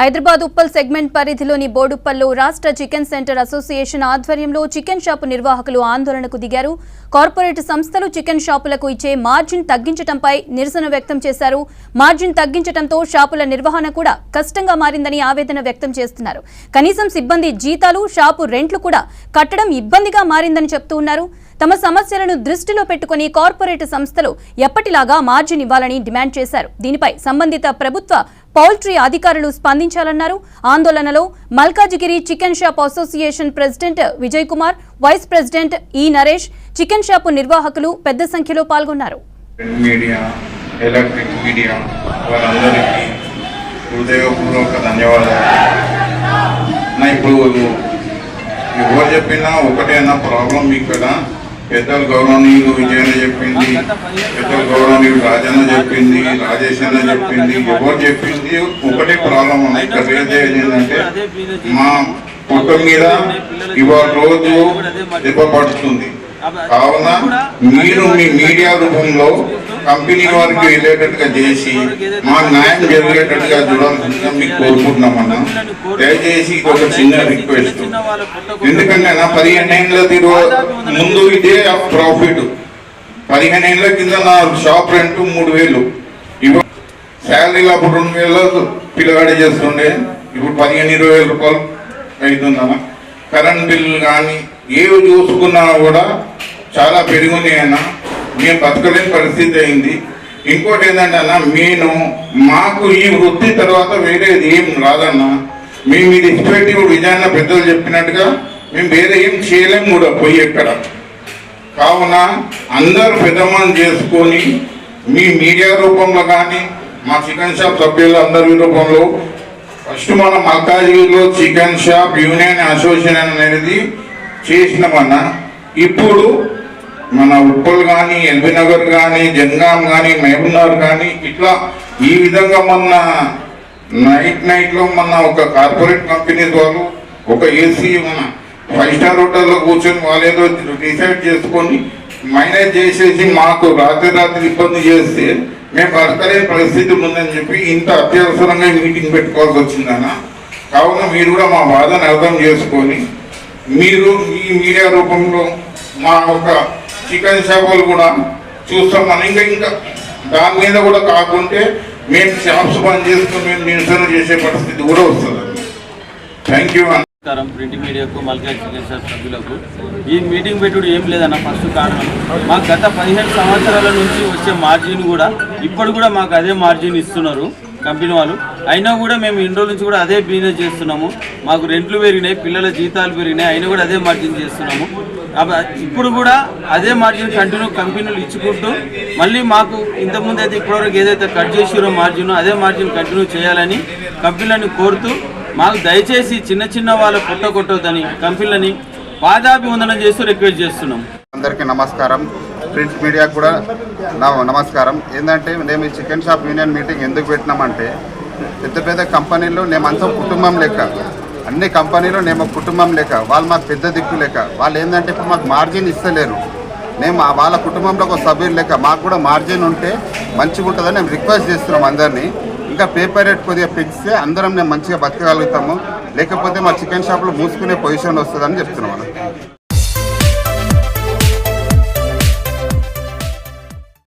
Hyderabad Uppal segment పరిధిలోని బోడుప్పల్లో రాష్ట్ర చికెన్ సెంటర్ అసోసియేషన్ ఆధ్వర్యంలో చికెన్ షాపు నిర్వాహకులు ఆందోళనకు దిగారు. కార్పొరేట్ సంస్థలు చికెన్ షాపులకు ఇచ్చే మార్జిన్ తగ్గించడంపై నిరసన వ్యక్తం చేశారు. మార్జిన్ తగ్గించడంతో షాపుల నిర్వహణ కూడా కష్టంగా మారిందని ఆవేదన వ్యక్తం చేస్తున్నారు. కనీసం సిబ్బంది జీతాలు షాపు రెంట్లు కూడా కట్టడం ఇబ్బందిగా మారిందని చెప్తూ ఉన్నారు. తమ సమస్యలను దృష్టిలో పెట్టుకుని కార్పొరేట్ సంస్థలు ఎప్పటిలాగా మార్జిన్ ఇవ్వాలని డిమాండ్ చేశారు. దీనిపై సంబంధిత ప్రభుత్వ పౌల్ట్రీ అధికారులు స్పందించాలన్నారు. ఆందోళనలో Malkajgiri chicken shop association president Vijay Kumar vice president ఈ నరేష్ చికెన్ షాపు నిర్వాహకులు పెద్ద సంఖ్యలో పాల్గొన్నారు. ప్రింట్ మీడియా ఎలక్ట్రిక్ మీడియా హృదయపూర్వక ధన్యవాదాలు. ఇప్పుడు ఎవరు చెప్పినా ఒకటేనా ప్రాబ్లం కదా పెద్దలు గౌరవనీయులు విజయన చెప్పింది పెద్దలు గౌరవనీయులు రాజన్న చెప్పింది రాజేష్ అన్న చెప్పింది ఎవరు చెప్పింది ఒకటే ప్రాబ్లం ఇక్కడ ఏంటంటే మా మొత్తం మీద ఇవాళ రోజు దెబ్బపడుతుంది కావున మీరు మీ మీడియా రూపంలో కంపెనీ వారికి వెళ్ళేటట్టుగా చేసి మా న్యాయం జరిగేటట్టుగా చూడాలని మీకు కోరుకుంటున్నామన్నా. దయచేసి ఇది ఒక చిన్న రిక్వెస్ట్. ఎందుకంటే నా పదిహేను ఏళ్ళ తిరుగు ముందు ఇదే ప్రాఫిట్. పదిహేను ఏళ్ళ కింద నా షాప్ రెంట్ మూడు వేలు. ఇవ్వ శాలరీలు అప్పుడు రెండు వేల పిల్లగాడి చేస్తుండే. ఇప్పుడు పదిహేను ఇరవై వేల రూపాయలు. అవుతుందన్న కరెంట్ బిల్లు కానీ ఏవి చూసుకున్నా కూడా చాలా పెరుగున్నాయి అన్న మేము బతకలేని పరిస్థితి అయింది. ఇంకోటి ఏంటంటే అన్న నేను మాకు ఈ వృత్తి తర్వాత వేరేది ఏం రాదన్న. మేము ఇది ఇష్టపెట్టి విజయాన్న పెద్దలు చెప్పినట్టుగా మేము వేరే ఏం చేయలేం కూడా పోయి ఎక్కడ. కావున అందరూ పెద్దమని చేసుకొని మీ మీడియా రూపంలో కానీ మా చికెన్ షాప్ సభ్యులు అందరి రూపంలో ఫస్ట్ మనం మల్కాజ్గిరిలో చికెన్ షాప్ యూనియన్ అసోసియేషన్ అనేది చేసినామన్నా ఇప్పుడు మన ఉప్పల్ కానీ ఎల్బీ నగర్ కానీ జంగాం కానీ మహబూబ్నగర్ కానీ ఇట్లా ఈ విధంగా మొన్న నైట్ నైట్లో మొన్న మన ఒక కార్పొరేట్ కంపెనీ వాళ్ళు ఒక ఏసీ మన ఫైవ్ స్టార్ హోటల్లో కూర్చొని వాళ్ళేదో డిసైడ్ చేసుకొని మైనేజ్ చేసేసి మాకు రాత్రి రాత్రి ఇబ్బంది చేస్తే మేము బతకలేని పరిస్థితి ఉందని చెప్పి ఇంత అత్యవసరంగా మీటింగ్ పెట్టుకోవాల్సి వచ్చిందన్న కావున మీరు కూడా మా బాధను అర్థం చేసుకొని మీరు మీ మీడియా రూపంలో మా ఒక చికెన్ షాపులు కూడా చూస్తామని ఇంకా ఇంకా దాని మీద కూడా కాకుంటే మేము షాప్స్ బంద్ చేసుకుని మేము నిరసన చేసే పరిస్థితి కూడా వస్తుంది థ్యాంక్ యూ నమస్కారం. ప్రింట్ మీడియాకు మల్కాజ్ సభ్యులకు. ఈ మీటింగ్ పెట్టుడు ఏం లేదన్న ఫస్ట్ కారణం. మాకు గత పదిహేను సంవత్సరాల నుంచి వచ్చే మార్జిన్ కూడా ఇప్పుడు కూడా మాకు అదే మార్జిన్ ఇస్తున్నారు కంపెనీ వాళ్ళు. అయినా కూడా మేము ఇన్ని రోజుల నుంచి కూడా అదే బిజినెస్ చేస్తున్నాము. మాకు రెంట్లు పెరిగినాయి పిల్లల జీతాలు పెరిగినాయి అయినా కూడా అదే మార్జిన్ చేస్తున్నాము. ఇప్పుడు కూడా అదే మార్జిన్ కంటిన్యూ కంపెనీలు ఇచ్చుకుంటూ మళ్ళీ మాకు ఇంతకుముందు అయితే ఇప్పటివరకు ఏదైతే కట్ చేసిరో మార్జిన్ అదే మార్జిన్ కంటిన్యూ చేయాలని కంపెనీలను కోరుతూ మాకు దయచేసి చిన్న చిన్న వాళ్ళ పుట్ట కొట్టొద్దని కంపెనీలని పాదాభివందనం చేస్తూ రిక్వెస్ట్ చేస్తున్నాం. అందరికీ నమస్కారం. ప్రింట్ మీడియాకు కూడా నా నమస్కారం. ఏంటంటే మేము ఈ చికెన్ షాప్ యూనియన్ మీటింగ్ ఎందుకు పెట్టినామంటే పెద్ద పెద్ద కంపెనీలు మేమంతా కుటుంబం లెక్క అన్ని కంపెనీలు మేము కుటుంబం లెక్క వాళ్ళు మాకు పెద్ద దిక్కు లెక్క. వాళ్ళు ఏంటంటే ఇప్పుడు మాకు మార్జిన్ ఇస్తలేరు. మేము వాళ్ళ కుటుంబంలో ఒక సభ్యులు లెక్క మాకు కూడా మార్జిన్ ఉంటే మంచిగా ఉంటుందని మేము రిక్వెస్ట్ చేస్తున్నాం అందరినీ. ఇంకా పేపర్ రేట్ కొద్దిగా పెంచితే అందరం మేము మంచిగా బతకగలుగుతాము. లేకపోతే మా చికెన్ షాప్లో మూసుకునే పొజిషన్ వస్తుందని చెప్తున్నాం మనం